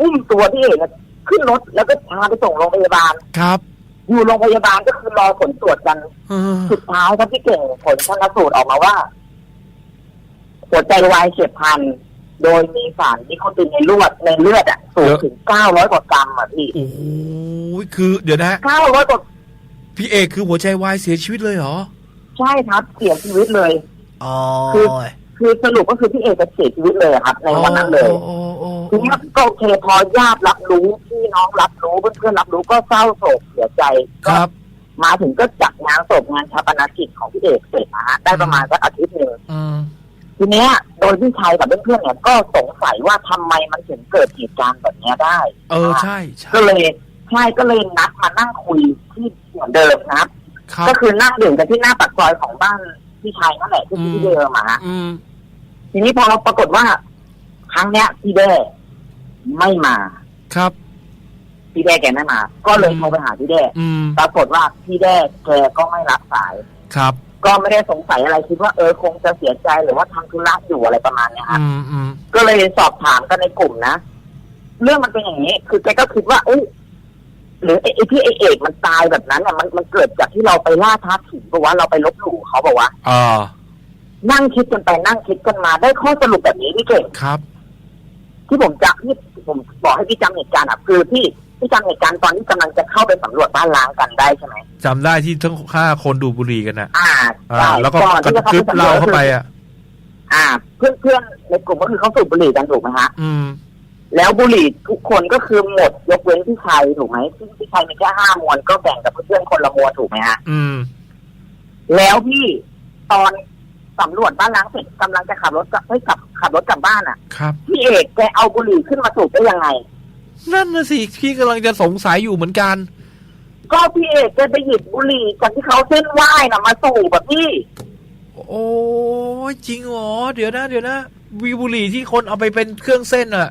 [SPEAKER 2] อุ้มตัวพี่เอกอะขึ้นรถแล้วก็พาไปส่งโรงพยาบาล
[SPEAKER 1] ครับ
[SPEAKER 2] อยู่โรงพยาบาลก็คือรอผลตรวจกัน
[SPEAKER 1] เออ
[SPEAKER 2] สุดท้ายครับพี่เก่งผลชันสูตรออกมาว่า หัวใจวายเฉียบพลัน โดยมีสารนิโคตินในเลือดในเลือดอะสูงถึงเก้าร้อยกว่ากรัมอะพี่
[SPEAKER 1] โอ้โหคือเดี๋ยวนะ
[SPEAKER 2] เก้าร้อยกว่า
[SPEAKER 1] พี่เอกคือหัวใจวายเสียชีวิตเลยเหรอ
[SPEAKER 2] ใช่ครับเสียชีวิตเลย
[SPEAKER 1] อ๋อ
[SPEAKER 2] คือคือสรุปก็คือพี่เอกจะเสียชีวิตเลยครับในวันนั้นเลย
[SPEAKER 1] โอ้โอ้
[SPEAKER 2] ที
[SPEAKER 1] โอ้
[SPEAKER 2] นี้ก็โอเคพอญาติรับรู้พี่น้องรับรู้เพื่อนๆรับรู้ก็เศร้าโศกเสียใจ
[SPEAKER 1] ค
[SPEAKER 2] ก็
[SPEAKER 1] รับ
[SPEAKER 2] มาถึงก็จัดงานศพงานชาปนกิจของพี่เอกเสร็จนะฮะได้ประมาณสักอาทิตย์หนึ่ง
[SPEAKER 1] อืม
[SPEAKER 2] ทีเนี้ยโดยพี่ชัยกับเพื่อนๆเนี่ยก็สงสัยว่าทำไมมันถึงเกิดเหตุการณ์แบบเนี้ยได้
[SPEAKER 1] เออใช่ใช่
[SPEAKER 2] ก็เลยใช่ก็เลยนัดมานั่งคุยที่เหมือนเดิมนะครับ
[SPEAKER 1] ครับ
[SPEAKER 2] ก็คือนั่งดื่มกันที่หน้าปากซอยของบ้านพี่ชัยนั่นแหละที่ที่เดิมอะฮะ
[SPEAKER 1] อืม
[SPEAKER 2] ทีนี้พอปรากฏว่า ครั้งเนี้ยพี่แด้ไม่มา
[SPEAKER 1] ครับ
[SPEAKER 2] พี่แด้แกไม่มา ก็เลย
[SPEAKER 1] อืม
[SPEAKER 2] โทรไปหาพี่แด้
[SPEAKER 1] อืม
[SPEAKER 2] ปรากฏว่าพี่แด้แกก็ไม่รับสาย
[SPEAKER 1] ครับ
[SPEAKER 2] ก็ไม่ได้สงสัยอะไรคิดว่าเออคงจะเสียใจหรือว่าทำธุระอยู่อะไรประมาณเนี้ยครับ
[SPEAKER 1] อืมอืม
[SPEAKER 2] ก็เลยสอบถามกันในกลุ่มนะ เรื่องมันเป็นอย่างนี้ คือแกก็คิดว่าเอ้ยหรือไอ้ไอ้ที่ไอเอกมันตายแบบนั้นอะมันมันเกิดจากที่เราไปล่าท้าผีบอกว่าเราไปลบหลู่เขาบอกว่า
[SPEAKER 1] อ่า
[SPEAKER 2] นั่งคิดกันไปนั่งคิดกันมา ได้ข้อสรุปแบบนี้พี่เก่ง
[SPEAKER 1] ครับ
[SPEAKER 2] ที่ผมจะที่ผมบอกให้พี่จำเหตุการณ์อะคือพี่ พี่จำเหตุการณ์ตอนที่กำลังจะเข้าไปสำรวจบ้านล้างกันได้ใช่ไหม
[SPEAKER 1] จำได้ที่ทั้งห้าคนดูดบุหรี่กันนะ
[SPEAKER 2] อ่า
[SPEAKER 1] อ่า
[SPEAKER 2] ใช่
[SPEAKER 1] แล้วก็
[SPEAKER 2] อน
[SPEAKER 1] กระ
[SPEAKER 2] ที่จะ
[SPEAKER 1] ทึบ
[SPEAKER 2] สำร
[SPEAKER 1] เรา
[SPEAKER 2] วจ
[SPEAKER 1] เข้าไป
[SPEAKER 2] คือ
[SPEAKER 1] อะ
[SPEAKER 2] อ่า เพื่อนเพื่อนๆในกลุ่มก็คือเขาสูบบุหรี่กันถูกไหมฮะ
[SPEAKER 1] อืม
[SPEAKER 2] แล้วบุหรี่ทุกคนก็คือหมดยกเว้นพี่ชัยถูกไหมซึ่งพี่ชัยมีแค่ห้ามวนก็แบ่งกับเพื่อนๆคนละมวนถูกไหมฮะ
[SPEAKER 1] อืม
[SPEAKER 2] แล้วพี่ตอนสำรวจบ้านล้างเสร็จกำลังจะขับรถกลับให้ขับขับรถกลับบ้านอะ
[SPEAKER 1] ครับ
[SPEAKER 2] พี่เอกแกเอาบุหรี่ขึ้นมาสูบได้ยังไง
[SPEAKER 1] นั่นนะสิพี่กำลังจะสงสัยอยู่เหมือนกัน
[SPEAKER 2] ก็พี่เอกแกไปหยิบบุหรี่จากที่เขาเส้นไหว้น่ะมาสูบแบบพี่
[SPEAKER 1] โอ้ยจริงเหรอเดี๋ยวนะ เดี๋ยวนะวีบุหรี่ที่คนเอาไปเป็นเครื่องเส้นอะ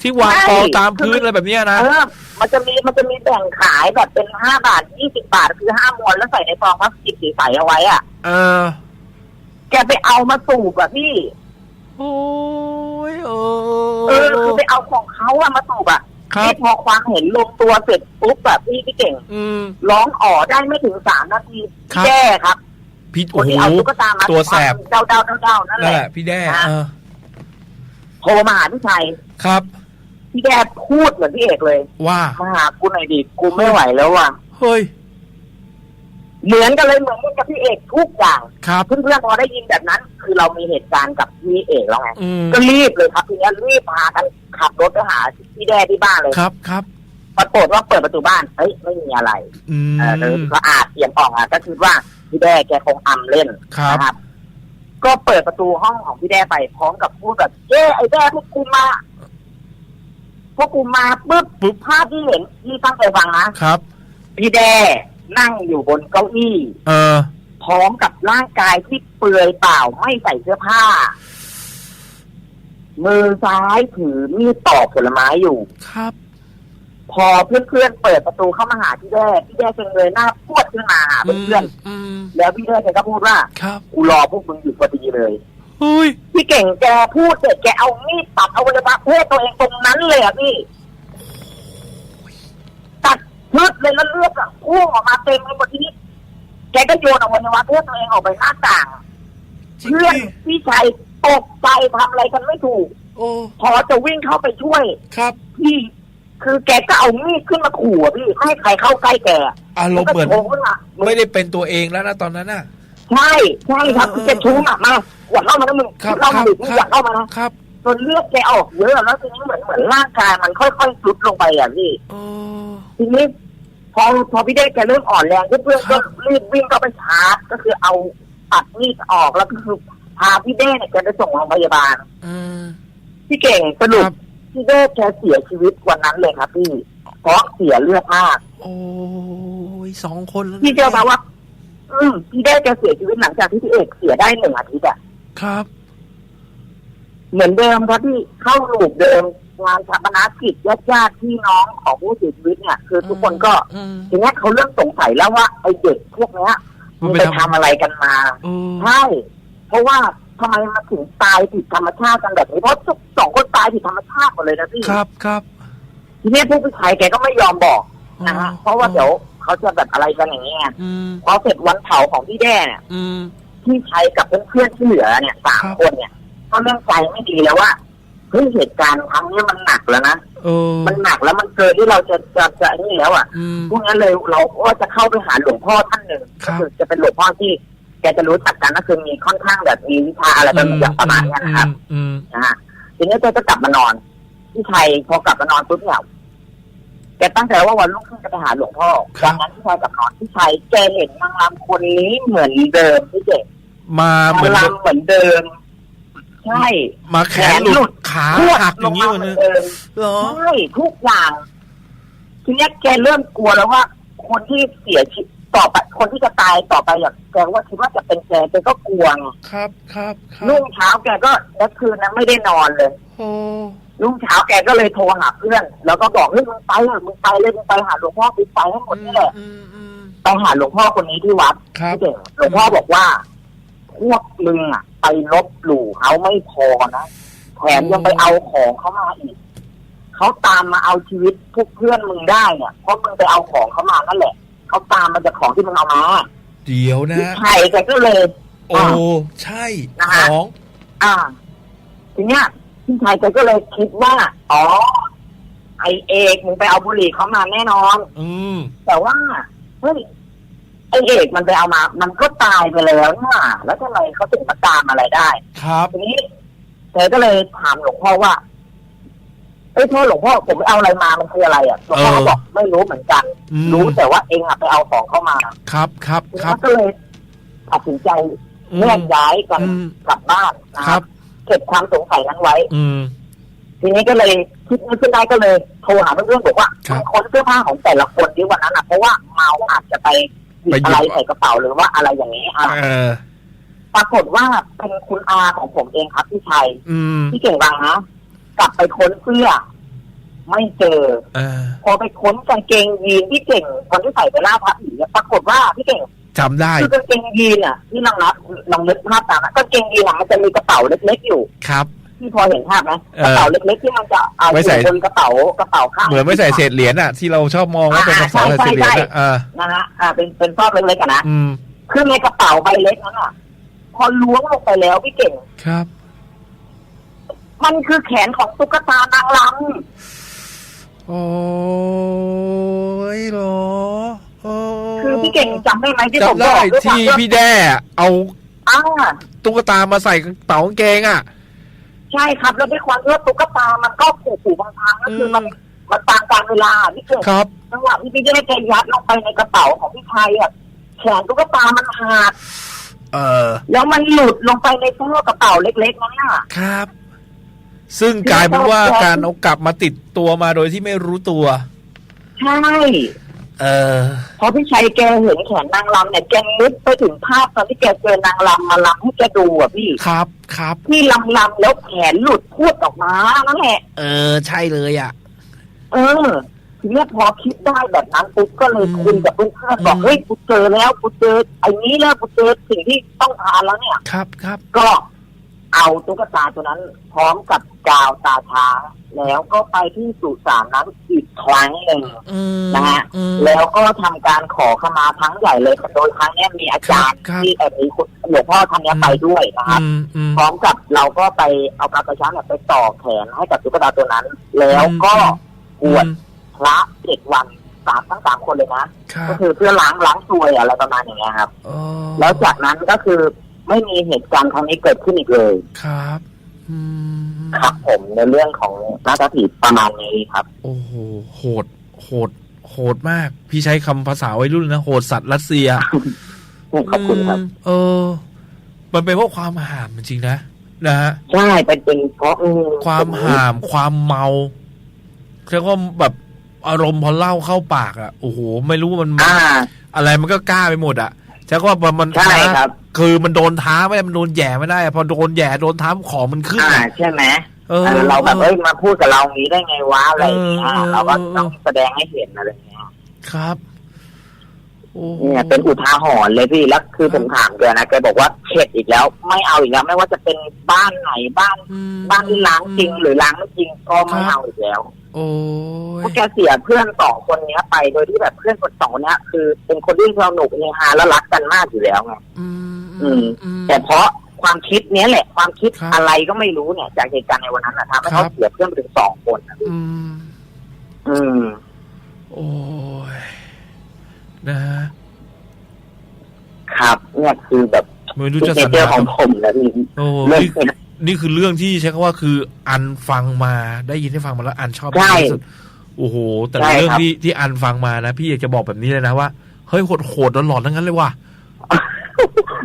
[SPEAKER 1] ที่วาง
[SPEAKER 2] ใช่
[SPEAKER 1] กองตามพื้นอะไรแบบเนี้ยนะ
[SPEAKER 2] เออมันจะมีมันจะมีแบ่งขายแบบเป็นห้าบาทยี่สิบาทคือห้ามวนแล้วใส่ในซองพลาสติกสีใสเอาไว้อะ
[SPEAKER 1] เออ
[SPEAKER 2] แกไปเอามาสูบแบบพี่
[SPEAKER 1] โอ้ยเอ
[SPEAKER 2] เออ
[SPEAKER 1] อ
[SPEAKER 2] คือไปเอาของเขาอะมาสูบอะ
[SPEAKER 1] ครับ
[SPEAKER 2] ที่พอความเห็นลงตัวเสร็จปุ๊บแบบพี่พี่เก่ง
[SPEAKER 1] อืม
[SPEAKER 2] ร้องอ๋อได้ไม่ถึงสามนาที
[SPEAKER 1] ครับ
[SPEAKER 2] แก้ครับ
[SPEAKER 1] พี่
[SPEAKER 2] ค
[SPEAKER 1] โอ้
[SPEAKER 2] น
[SPEAKER 1] โห
[SPEAKER 2] ที่เอาตุ๊กตามา
[SPEAKER 1] ตัวแสบ
[SPEAKER 2] เดาเดาเดาเดานั่น
[SPEAKER 1] นั่น
[SPEAKER 2] แห
[SPEAKER 1] แห
[SPEAKER 2] ละ
[SPEAKER 1] ละ พี่แด้
[SPEAKER 2] นะ
[SPEAKER 1] เออ
[SPEAKER 2] โทรมาหาพี่ชัย
[SPEAKER 1] ครับ
[SPEAKER 2] พี่แกพูดเหมือนพี่เอกเลย
[SPEAKER 1] ว่า
[SPEAKER 2] มาหากูหน่อยดิกูไม่ไหวแล้วว่ะ
[SPEAKER 1] เฮ้ย
[SPEAKER 2] เหมือนกันเลยเหมือนกับพี่เอกทุกอย่าง
[SPEAKER 1] ครับ
[SPEAKER 2] เพื่อนๆพอได้ยินแบบนั้น คือเรามีเหตุการณ์กับพี่เอกแล้วไง
[SPEAKER 1] อืม
[SPEAKER 2] ก็รีบเลยครับทีนี้รีบพากันขับรถไปหาพี่แด้ที่บ้านเลย
[SPEAKER 1] ครับครับ
[SPEAKER 2] ปรากฏว่าเปิดประตูบ้านเฮ้ยไม่มีอะไร
[SPEAKER 1] อื
[SPEAKER 2] เออ
[SPEAKER 1] ม
[SPEAKER 2] ก็อาจเตรียมออกอะก็คิดว่าพี่แด้แกคงอำเล่น
[SPEAKER 1] ครับ
[SPEAKER 2] นะครับ ก็เปิดประตูห้องของพี่แด้ไปพร้อมกับพูดแบบเย้ไอ้แด้พวกกูมาพวกกูมาปุ๊บ
[SPEAKER 1] ปุ๊บ
[SPEAKER 2] ภาพที่เห็นนี่ตั้งใจฟังนะ ครับพี่แด้ นั่งอยู่บนเก้าอี้
[SPEAKER 1] เออ
[SPEAKER 2] พร้อมกับร่างกายที่เปลือยเปล่าไม่ใส่เสื้อผ้า มือซ้ายถือมีดปอกผลไม้อยู่
[SPEAKER 1] ครับ
[SPEAKER 2] พอเพื่อนๆเปิดประตูเข้ามาหาพี่แด้พี่แด้จึงเลยหน้าพวดขึ้นมาหาเพื่อน
[SPEAKER 1] อืม
[SPEAKER 2] ๆแล้วพี่แด้แกก็พูดว่า
[SPEAKER 1] ครับ
[SPEAKER 2] กูรอพวกมึงอยู่พอดีเลย
[SPEAKER 1] เฮ้ย
[SPEAKER 2] พี่เก่งแกพูดเสร็จแกเอามีดตัดอวัยวะเพศตัวเองตรงนั้นเลยอะพี่ ตัดพืดเลยแล้วเลือดอะพุ่งออกมาเต็มไปหมดที่นี่แกก็โยนอวัยวะเพศตัวเองออกไปหน้าต่าง
[SPEAKER 1] จริง
[SPEAKER 2] เพื่อน
[SPEAKER 1] ดิ
[SPEAKER 2] พี่ชายตกใจทำอะไรกันไม่ถูก
[SPEAKER 1] โอ้
[SPEAKER 2] พอจะวิ่งเข้าไปช่วย
[SPEAKER 1] ครับ
[SPEAKER 2] พี่ คือแกก็เอามีดขึ้นมาขู่อะพี่ไม่ให้ใครเข้าใกล้แก
[SPEAKER 1] อารมณ์เหมือน
[SPEAKER 2] แล้วก็โชว์ขึ้นมา
[SPEAKER 1] ไม่ได้เป็นตัวเองแล้วนะตอนนั้นน่ะ
[SPEAKER 2] ใช่ใช่ครับ
[SPEAKER 1] เออ
[SPEAKER 2] แกชูหนักมาอย่าเข้ามานะมึง
[SPEAKER 1] ครับ
[SPEAKER 2] เข้า
[SPEAKER 1] ครั
[SPEAKER 2] มา
[SPEAKER 1] บ
[SPEAKER 2] ดิมึง
[SPEAKER 1] ค
[SPEAKER 2] อ
[SPEAKER 1] รั
[SPEAKER 2] ย่าเข้ามานะ
[SPEAKER 1] ครับ
[SPEAKER 2] จนเลือดแกออกเยอะแล้วทีนี้เหมือนเหมือนร่างกายมันค่อยๆทรุดลงไปอะพี่
[SPEAKER 1] โอ้
[SPEAKER 2] ทีนี้ พอพอพี่เด้แกเริ่มอ่อนแรงเพื่อนๆ
[SPEAKER 1] ครั
[SPEAKER 2] ก็
[SPEAKER 1] บ
[SPEAKER 2] รีบวิ่งเข้าไปชาร์จก็คือเอาตัดมีดออกแล้วก็คือพาพี่เด้เนี่ยแกไปส่งโรงพยาบาล
[SPEAKER 1] อืม
[SPEAKER 2] พี่เก่งสรุป
[SPEAKER 1] ครับ
[SPEAKER 2] พี่เด้แกเสียชีวิตวันนั้นเลยครับพี่เพราะเสียเลือดมาก
[SPEAKER 1] โอ้ยสองคนแล้วนะ
[SPEAKER 2] พี่เชื่อมาว่า อืมพี่เด้แกเสียชีวิตหลังจากที่พี่เอกเสียได้หนึ่งอาทิตย์อะ
[SPEAKER 1] ครับ
[SPEAKER 2] เหมือนเดิมครับที่เข้าลูปเดิม งานชาปนกิจญาติญาติพี่น้องของผู้เสียชีวิตเนี่ย คือทุกคนก็
[SPEAKER 1] อืม
[SPEAKER 2] ทีนี้เขาเริ่มสงสัยแล้วว่าไอ้เด็กพวกเนี้ย
[SPEAKER 1] มั
[SPEAKER 2] มันน
[SPEAKER 1] ไป
[SPEAKER 2] ไป
[SPEAKER 1] ทำ
[SPEAKER 2] ทำอะไรกันมา
[SPEAKER 1] เออ
[SPEAKER 2] ใช่ เพราะว่าทำไมมาถึงตายผิดธรรมชาติกันแบบนี้ เพราะสองคนตายผิดธรรมชาติหมดเลยนะพี่
[SPEAKER 1] ครับครับ
[SPEAKER 2] ทีนี้ผู้พิชัยแกก็ไม่ยอมบอกนะฮะ เพราะว่าเดี๋ยวเขาจะแบบอะไรกันอย่างเงี้ย
[SPEAKER 1] อืม
[SPEAKER 2] พอเสร็จวันเผาของพี่แด้เนี่ย
[SPEAKER 1] อืม
[SPEAKER 2] พี่ชัยกับเพื่อนๆที่เหลือเนี่ยสาม
[SPEAKER 1] ครับ
[SPEAKER 2] คนเนี่ย ก็เริ่มใจไม่ดีแล้วว่า เฮ้ยเหตุการณ์ครั้งนี้มันหนักแล้วนะ
[SPEAKER 1] เออ
[SPEAKER 2] มันหนักแล้วมันเกินที่เราจะจะจะนี่แล้วอะ
[SPEAKER 1] อืม
[SPEAKER 2] พวกนั้นเลยเราก็จะเข้าไปหาหลวงพ่อท่านหนึ่ง
[SPEAKER 1] ครั
[SPEAKER 2] ก็
[SPEAKER 1] บ
[SPEAKER 2] คือจะเป็นหลวงพ่อที่แกจะรู้จักกันก็คือมีค่อนข้างแบบมีวิชาอะไรเป็นอย่างประมาณเนี้ยนะครับ
[SPEAKER 1] อืม
[SPEAKER 2] นะฮะทีนี้แกก็กลับมานอน พี่ชัยพอกลับมานอนปุ๊บเนี่ยแกตั้งใจว่าวันรุ่งขึ้นจะไปหาหลวงพ่อวันนั้นพี่ชัยกลับนอนพี่ชัยแกเห็นนางรำคนนี้เหมือนเดิมพี่เจ
[SPEAKER 1] มาเหมือน
[SPEAKER 2] นางรำเหมือนเดิม ใช่
[SPEAKER 1] มาแขนหลุดขา
[SPEAKER 2] พวด
[SPEAKER 1] หักอ
[SPEAKER 2] ล
[SPEAKER 1] ย่างงนี้
[SPEAKER 2] มา
[SPEAKER 1] หมด
[SPEAKER 2] เห
[SPEAKER 1] เล
[SPEAKER 2] มือยนเดิม
[SPEAKER 1] เหรอ
[SPEAKER 2] ใช่ทุกอย่าง ทีเนี้ยแกเริ่มกลัวแล้วว่า คนที่เสียชีวิตต่อไปคนที่จะตายต่อไปอย่างแกว่าคิดว่าจะเป็นแกแกก็กลัวไง
[SPEAKER 1] ครับครับครั
[SPEAKER 2] รุ่
[SPEAKER 1] บ
[SPEAKER 2] งเช้าแกก็แล้วคืนนั้นไม่ได้นอนเลย
[SPEAKER 1] โอ้
[SPEAKER 2] รุ่งเช้าแกก็เลยโทรหาเพื่อน แล้วก็บอกเฮ้ยมึงไปเถอะมึงไปเลยมึงไปหาหลวงพ่อไปไปให้หมดนี่แหละ
[SPEAKER 1] อืมอืม
[SPEAKER 2] ไปหาหลวงพ่อคนนี้ที่วัด
[SPEAKER 1] ครับ
[SPEAKER 2] พี่เก่งหลวงพ่อบอกว่า พวกมึงอะ ไปลบหลู่เขาไม่พอนะแถมยังไปเอาของเขามาอีกเขาตามมาเอาชีวิตพวกเพื่อนมึงได้เนี่ยเพราะมึงไปเอาของเขามานั่นแหละเขาตามมาจากของที่มึงเอามา
[SPEAKER 1] เดี๋ยวนะ
[SPEAKER 2] พี่ไข่แกก็เลย
[SPEAKER 1] โอ้ใช่
[SPEAKER 2] นะ
[SPEAKER 1] ข
[SPEAKER 2] ฮะ
[SPEAKER 1] อง
[SPEAKER 2] อ่าทีเนี้ยพี่ชายแกก็เลยคิดว่าอ๋อไอเอกมึงไปเอาบุหรี่เขามาแน่นอน
[SPEAKER 1] อืม
[SPEAKER 2] แต่ว่าเฮ้ย ไอเอกมันไปเอามา มันก็ตายไปแล้วน่ะแล้วทำไมเขาถึงมาตามอะไรได้
[SPEAKER 1] ครับ
[SPEAKER 2] ทีนี้แกก็เลยถามหลวงพ่อว่าเอ้ยพ่อหลวงพ่อผมไปเอาอะไรมามันคืออะไรอะหลวงพ่อ
[SPEAKER 1] เออ
[SPEAKER 2] บอกไม่รู้เหมือนกัน
[SPEAKER 1] อืม
[SPEAKER 2] รู้แต่ว่าเองอะไปเอาของเข้ามา
[SPEAKER 1] ครับครับ
[SPEAKER 2] ที
[SPEAKER 1] ครั
[SPEAKER 2] นี้
[SPEAKER 1] บ
[SPEAKER 2] ก็เลยตัดสินใจ
[SPEAKER 1] อื
[SPEAKER 2] แย
[SPEAKER 1] ม
[SPEAKER 2] กย้ายกัน
[SPEAKER 1] อืม
[SPEAKER 2] กลับบ้านนะ
[SPEAKER 1] ค
[SPEAKER 2] ค
[SPEAKER 1] รั
[SPEAKER 2] รับบเก็บความสงสัยนั้นไว้
[SPEAKER 1] อืม
[SPEAKER 2] ทีนี้ก็เลยคิดนึกขึ้นได้ก็เลยโทรหาเพื่อนๆบอกว่า
[SPEAKER 1] ครับ
[SPEAKER 2] ค้นเสื้อผ้าของแต่ละคนที่วันนั้นนะเพราะว่าเมาอาจจะไปหยิบ
[SPEAKER 1] ไปหยิ
[SPEAKER 2] อะ
[SPEAKER 1] บ
[SPEAKER 2] ไรใส่กระเป๋าหรือว่าอะไรอย่างนี้อะ
[SPEAKER 1] เออ
[SPEAKER 2] ปรากฏว่าเป็นคุณอาของผมเองครับพี่ชัย
[SPEAKER 1] อืม
[SPEAKER 2] พี่เก่งบางนะกลับไปค้นเสื้อไม่เจอ
[SPEAKER 1] เออ
[SPEAKER 2] พอไปค้นกางเกงยีนพี่เก่งคนที่ใส่ไปล่าพระผีเนี่ยปรากฏว่าพี่เก่ง
[SPEAKER 1] จำได้
[SPEAKER 2] คือกางเกงยีนอะที่ลองนับลองนึกภาพตามนะกางเกงยีนอะมันจะมีกระเป๋าเล็กๆอยู่
[SPEAKER 1] ครับ
[SPEAKER 2] ที่พอเห็นภาพไหม
[SPEAKER 1] เออก
[SPEAKER 2] ระเป๋าเล็กๆที่มันจะเอา
[SPEAKER 1] ไว้ใส่
[SPEAKER 2] อยู่บนกระเป๋ากระเป๋าข้าง
[SPEAKER 1] เหมือนไม่ใส่เศษเหรียญอะ ที่เราชอบมองว่าเป็นกระเป๋าใส่เศษเหรียญอะเออ
[SPEAKER 2] นะฮะอ่าเป็นเป็นซอกเล็กๆกันนะ
[SPEAKER 1] อืม
[SPEAKER 2] คือในกระเป๋าใบเล็กนั้นอะ พอล้วงลงไปแล้วพี่เก่ง
[SPEAKER 1] ครับ
[SPEAKER 2] มันคือแขนของตุ๊กตานางร
[SPEAKER 1] โอ้ยเหรอโอ้ำ
[SPEAKER 2] คือพี่เก่งจำได้ไหมที่ผม
[SPEAKER 1] จำ
[SPEAKER 2] บ
[SPEAKER 1] ได้
[SPEAKER 2] อกด้วยความ
[SPEAKER 1] ที่พี่แด้เอา
[SPEAKER 2] อ่า
[SPEAKER 1] ตุ๊กตามาใส่กระเป๋ากางเกงอะ
[SPEAKER 2] ใช่ครับ แล้วด้วยความที่ว่าตุ๊กตามันก็ผูกผูกบางๆก็คือมัน
[SPEAKER 1] อืม
[SPEAKER 2] มันตามการเวลาพี่เก่ง
[SPEAKER 1] ครับ
[SPEAKER 2] จังหวะที่พี่ได้แกยัดลงไปในกระเป๋าของพี่ชัยอะแขนตุ๊กตามันขาด
[SPEAKER 1] เออ
[SPEAKER 2] แล้วมันหลุดลงไปในตู้กระเป๋าเล็กๆนั้นน่ะ
[SPEAKER 1] ครับ ซึ่งกลายเป็นว่าการเอากลับมาติดตัวมาโดยที่ไม่รู้ตัว
[SPEAKER 2] ใช่
[SPEAKER 1] เออ
[SPEAKER 2] พอพี่ชัยแกเห็นแขนนางรำเนี่ยแกนึกไปถึงภาพตอนที่แกเจอนางรำมาลำให้แกดูอะพี่
[SPEAKER 1] ครับครับ
[SPEAKER 2] ที่ลำลำแล้วแขนหลุดพูดออกมานั่นแหละ
[SPEAKER 1] เออ ใช่เลยอะ
[SPEAKER 2] เออทีเนี้ยพอคิดได้แบบนั้นปุ๊บก็เลย
[SPEAKER 1] อืม
[SPEAKER 2] คุยกับเพื่อนๆบอก
[SPEAKER 1] อืม
[SPEAKER 2] เฮ้ยกูเจอแล้วกูเจอไอ้นี้แล้วกูเจอสิ่งที่ต้องทานแล้วเนี่ย
[SPEAKER 1] ครับครับ
[SPEAKER 2] ก็ เอาตุ๊กตาตัวนั้นพร้อมกับกาวตาช้างแล้วก็ไปที่สุสานนั้นอีกครั้งหนึ่ง
[SPEAKER 1] อืม
[SPEAKER 2] นะฮะ
[SPEAKER 1] อืม
[SPEAKER 2] แล้วก็ทำการขอขมาทั้งใหญ่เลยโดยครั้งเนี้ยมีอาจารย์
[SPEAKER 1] ครับ
[SPEAKER 2] ที่แบบมีคุณหลวงพ่อท่านเนี้ยไปด้วยนะครับ
[SPEAKER 1] อืมอืม
[SPEAKER 2] พร้อมกับเราก็ไปเอากาวตาช้างเนี่ยไปต่อแขนให้กับตุ๊กตาตัวนั้น แล้วก็บวชพระเจ็ดวันสามทั้งสามคนเลยนะ
[SPEAKER 1] ครั
[SPEAKER 2] ก็
[SPEAKER 1] บ
[SPEAKER 2] คือเพื่อล้างล้างซวยอะไรประมาณอย่างเงี้ยครับ
[SPEAKER 1] อ๋อ
[SPEAKER 2] แล้วจากนั้นก็คือ ไม่มีเหตุการณ์ครั้งนี้เกิดขึ้นอีกเลย
[SPEAKER 1] ครับอืม
[SPEAKER 2] ครับผมในเรื่องของนาฏผีประมาณนี้ครับ
[SPEAKER 1] โอ้โหโหด โหด โหดมาก พี่ใช้คำภาษาวัยรุ่นนะโหดสัตว์รัสเซีย
[SPEAKER 2] ขอบคุณครับ
[SPEAKER 1] มเออ มันเป็นเพราะความห่ามจริงๆนะนะฮะ
[SPEAKER 2] ใช่เป็นเป็นเพราะอื
[SPEAKER 1] ความห่ามความเมาแล้วก็แบบอารมณ์พอเล่าเข้าปากอะโอ้โหไม่รู้ว่ามัน
[SPEAKER 2] อ่า
[SPEAKER 1] อะไรมันก็กล้าไปหมดอะ ใช่ว่ามัน
[SPEAKER 2] ใช่
[SPEAKER 1] ท้า
[SPEAKER 2] ครับ
[SPEAKER 1] คือมันโดนท้าไม่ได้มันโดนแหย่ไม่ได้อะพอโดนแหย่โดนท้าของมันขึ้น
[SPEAKER 2] อ่า
[SPEAKER 1] อะ
[SPEAKER 2] ใช่ไหม
[SPEAKER 1] เออ
[SPEAKER 2] เออเราแบบเอ้ยมาพูดกับเราอย่างนี้ได้ไงวะอะไรอย่างเงี้ย
[SPEAKER 1] เออเออ
[SPEAKER 2] เราก็ต้องแสดงให้เห็นอะไรอย่างเงี้ย
[SPEAKER 1] ครับโอ้โห
[SPEAKER 2] เนี่ยเป็นอุทาหรณ์เลยพี่แล้วคือผมถามแกนะแกบอกว่าเข็ดอีกแล้ว ไม่เอาอีกแล้ว ไม่ว่าจะเป็นบ้านไหนบ้าน
[SPEAKER 1] อืม
[SPEAKER 2] บ้านที่ล้างจริงหรือล้างไม่จริงก็ไม่เอาอีกแล้ว
[SPEAKER 1] โอ้ย
[SPEAKER 2] เพราะแกเสียเพื่อนสองคนเนี้ยไป โดยที่แบบเพื่อนคนสองคนเนี้ยคือ เป็นคนที่สนุกเฮฮาแล้วรักกันมากอยู่แล้วไง
[SPEAKER 1] อืม
[SPEAKER 2] อืม
[SPEAKER 1] อืม
[SPEAKER 2] แต่เพราะความคิดเนี้ยแหละ ความคิด
[SPEAKER 1] ครับ
[SPEAKER 2] อะไรก็ไม่รู้เนี่ย จากเหตุการณ์ในวันนั้นนะทำให้
[SPEAKER 1] ครั
[SPEAKER 2] เขา
[SPEAKER 1] บ
[SPEAKER 2] เสียเพื่อนไปถึงสองคนนะพี่
[SPEAKER 1] อืม
[SPEAKER 2] อืม
[SPEAKER 1] โอ้ยนะฮะ
[SPEAKER 2] ครับ เนี่ยคือแบบ
[SPEAKER 1] ไม่รู้
[SPEAKER 2] ซิ
[SPEAKER 1] จะ
[SPEAKER 2] กเน
[SPEAKER 1] สัญ
[SPEAKER 2] เจอ
[SPEAKER 1] ญา
[SPEAKER 2] ร์ของผมนะพี่
[SPEAKER 1] โอ้
[SPEAKER 2] เรื่อง
[SPEAKER 1] นี่ นี่คือเรื่องที่ใช้คำว่าคืออันฟังมาได้ยินได้ฟังมาแล้วอันชอบ
[SPEAKER 2] ใช่
[SPEAKER 1] ที่สุดโอ้โห แต่ละ
[SPEAKER 2] ใช่
[SPEAKER 1] เรื่อง
[SPEAKER 2] ครับ
[SPEAKER 1] ที่ที่อันฟังมานะ พี่อยากจะบอกแบบนี้เลยนะว่าเฮ้ยโหดโหดๆหลอนๆทั้งนั้นเลยว่ะ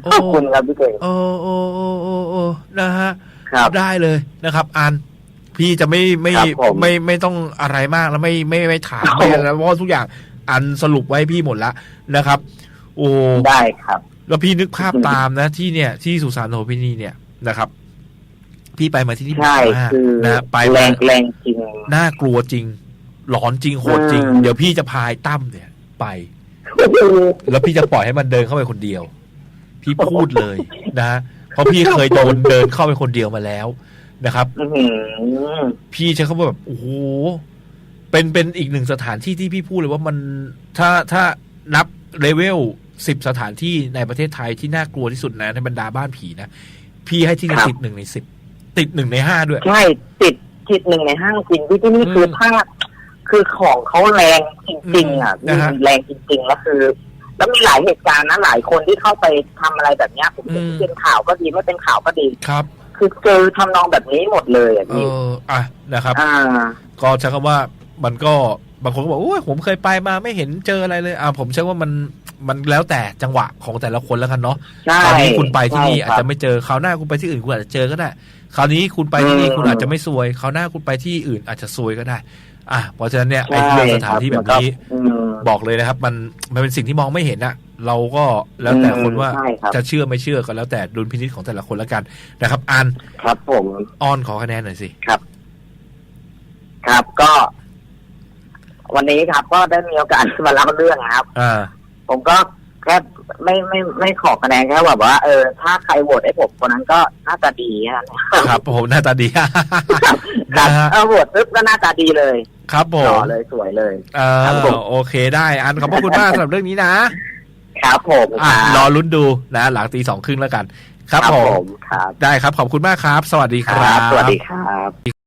[SPEAKER 1] โอ้
[SPEAKER 2] ขอบคุณครับพี่เก่ง
[SPEAKER 1] โอ้โอ้โอ้โอ้โอ้นะฮะ
[SPEAKER 2] ครับ
[SPEAKER 1] ได้เลยนะครับ อันพี่จะไม่ไม่
[SPEAKER 2] ครับผม
[SPEAKER 1] ไม่ไม่ต้องอะไรมากแล้วไม่ไม่ไม่ถาม
[SPEAKER 2] ครับ
[SPEAKER 1] ไม่อะไรแล้วเพราะว่าทุกอย่างอันสรุปไว้ให้พี่หมดแล้วนะครับ โอ้
[SPEAKER 2] ได้ครับ
[SPEAKER 1] แล้วพี่นึกภาพตามนะที่เนี่ย ที่สุสานโทพินีเนี่ยนะครับ พี่ไปมาที่นี่
[SPEAKER 2] ใช่
[SPEAKER 1] มาก
[SPEAKER 2] คือ
[SPEAKER 1] นะไป
[SPEAKER 2] แร
[SPEAKER 1] มาง
[SPEAKER 2] แรงจริง
[SPEAKER 1] น่ากลัวจริง หลอนจริงโหดจริง
[SPEAKER 2] อืม
[SPEAKER 1] เดี๋ยวพี่จะพายตั้มเนี่ย ไป แล้วพี่จะปล่อยให้มันเดินเข้าไปคนเดียว พี่พูดเลยนะเพราะพี่เคยโดนเดินเข้าไปคนเดียวมาแล้วนะครับ
[SPEAKER 2] อื้อหือ
[SPEAKER 1] พี่ใช้คำว่าแบบโอ้โหเป็นเป็นอีกหนึ่งสถานที่ที่พี่พูดเลยว่ามันถ้าถ้านับเลเวลสิบสถานที่ในประเทศไทยที่น่ากลัวที่สุดนะในบรรดาบ้านผีนะ พี่ให้ที่นี่ติดหนึ่งในสิบ ติดหนึ่งในห้าด้วย
[SPEAKER 2] ใช่ติดติดหนึ่งในห้างจริงที่ที่นี่คือ
[SPEAKER 1] ม
[SPEAKER 2] ภาพคือของเขาแรงจริงๆอะ
[SPEAKER 1] อืมนะฮะ
[SPEAKER 2] แรงจริง ๆ แล้วคือ แล้วมีหลายเหตุการณ์นะหลายคนที่เข้าไปทำอะไรแบบเนี้ยผมเห็น
[SPEAKER 1] อืม
[SPEAKER 2] เป็นข่าวก็ดีไม่เป็นข่าวก็ดี
[SPEAKER 1] ครับ
[SPEAKER 2] คือเจอทำนองแบบนี้หมดเลยอะ
[SPEAKER 1] เอ
[SPEAKER 2] พี่
[SPEAKER 1] ออะนะครับ
[SPEAKER 2] อ่า
[SPEAKER 1] ก็ใช้คำว่ามันก็บางคนก็บอกโอ้ยผมเคยไปมาไม่เห็นเจออะไรเลยอ่าผมเชื่อว่ามันมันแล้วแต่จังหวะของแต่ละคนแล้วกันเนาะ
[SPEAKER 2] ใช่
[SPEAKER 1] คราวนี้คุณไปที่นี่
[SPEAKER 2] ใช่
[SPEAKER 1] อาจจะไม่เจอคราวหน้าคุณไปที่อื่นคุณอาจจะเจอก็ได้ คราวนี้คุณไปที่นี่
[SPEAKER 2] อืม
[SPEAKER 1] คุณอาจจะไม่ซวยคราวหน้าคุณไปที่อื่นอาจจะซวยก็ได้ อะเพราะฉะนั้นเนี่ย
[SPEAKER 2] ใช่
[SPEAKER 1] ไอ้เรื่องสถานที่แบบนี้
[SPEAKER 2] อืม
[SPEAKER 1] บอกเลยนะครับ มันมันเป็นสิ่งที่มองไม่เห็นอะเราก็แล้วแต่คนว่า
[SPEAKER 2] ใช่ครับ
[SPEAKER 1] จะเชื่อไม่เชื่อก็แล้วแต่ดุลพินิจของแต่ละคนแล้วกันนะครับอัน
[SPEAKER 2] ครับผม
[SPEAKER 1] อ้อนขอคะแนนหน่อยสิ
[SPEAKER 2] ครับก็ วันนี้ครับ ก็ได้มีโอกาสมาเล่าเรื่องนะครับ
[SPEAKER 1] อ่า
[SPEAKER 2] ผมก็ แค่ไม่ไม่ไม่ขอคะแนนแค่แบบว่าเออถ้าใครโหวตให้ผมคนนั้นก็น่าจะดีนะครับ
[SPEAKER 1] ครับผมหน้าตาดี
[SPEAKER 2] ครับ
[SPEAKER 1] นะฮะ
[SPEAKER 2] เออโหวตปุ๊บก็หน้าตาดีเลย
[SPEAKER 1] ครับผ
[SPEAKER 2] หล่อ
[SPEAKER 1] ม
[SPEAKER 2] เลยสวยเลย
[SPEAKER 1] เอ
[SPEAKER 2] ครับผ
[SPEAKER 1] อ
[SPEAKER 2] ม
[SPEAKER 1] โอเคได้ อันขอบพระคุณมากสำหรับเรื่องนี้นะ
[SPEAKER 2] ครับผม
[SPEAKER 1] อะ
[SPEAKER 2] คบ
[SPEAKER 1] รอลุ้นดูนะ หลังตีสองครึ่งแล้วกัน ครับผม
[SPEAKER 2] ครับ
[SPEAKER 1] ได้ครับขอบคุณมากครับ สวัสดี
[SPEAKER 2] ค
[SPEAKER 1] ค
[SPEAKER 2] รั
[SPEAKER 1] รั
[SPEAKER 2] บบสวัสดีครับ